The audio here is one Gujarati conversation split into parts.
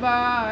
Bye.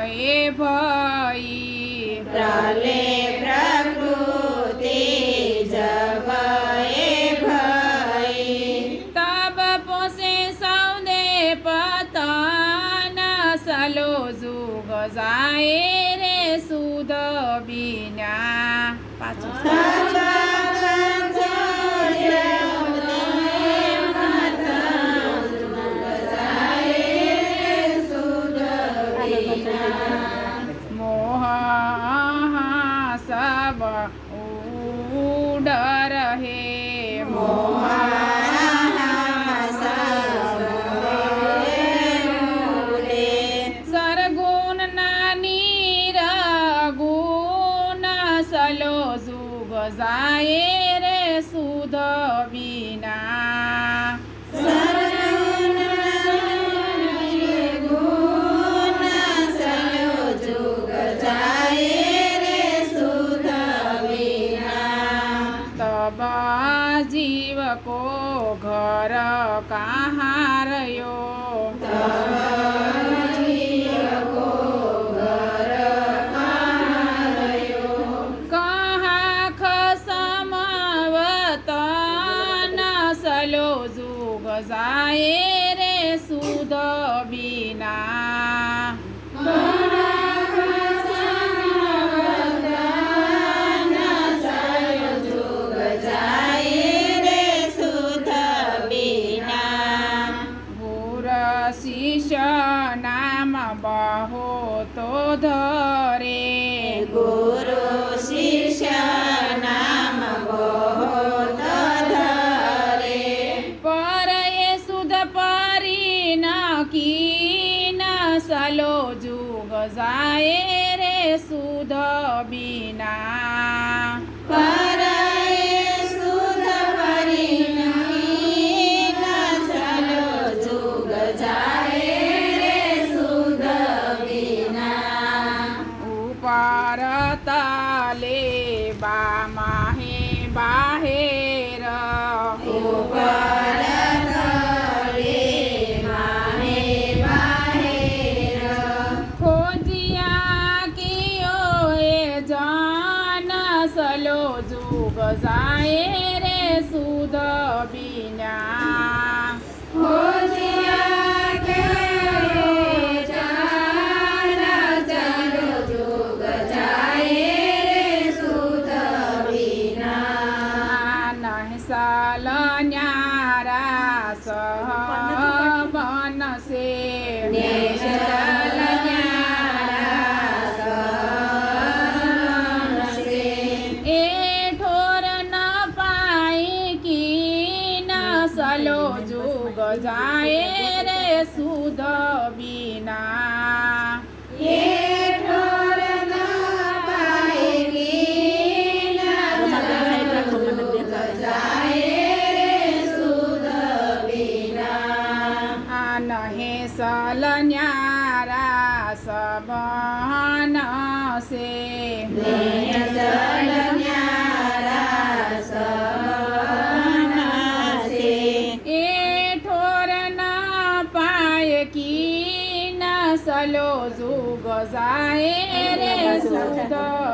જાય જાય રે સુધ બીના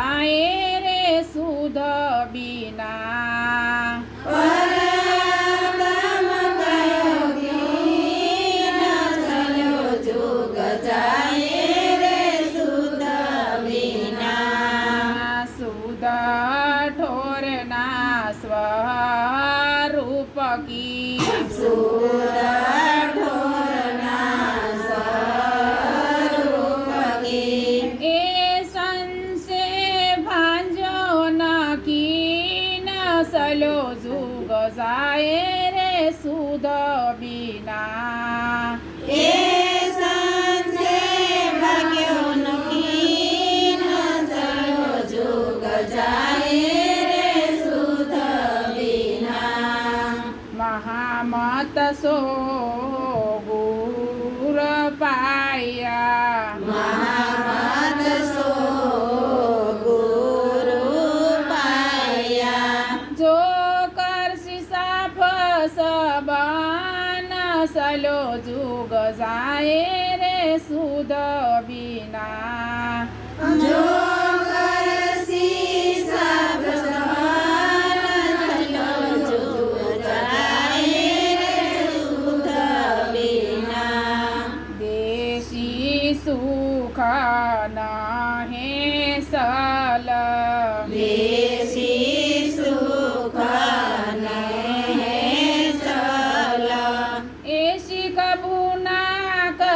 કાંએ રે સુધ બીના ભલો જુગ જાય રે સુદ બીના. એ સંસે ભાગ્યો મહામત સો સલો જુગ જાય રે સુદ વિના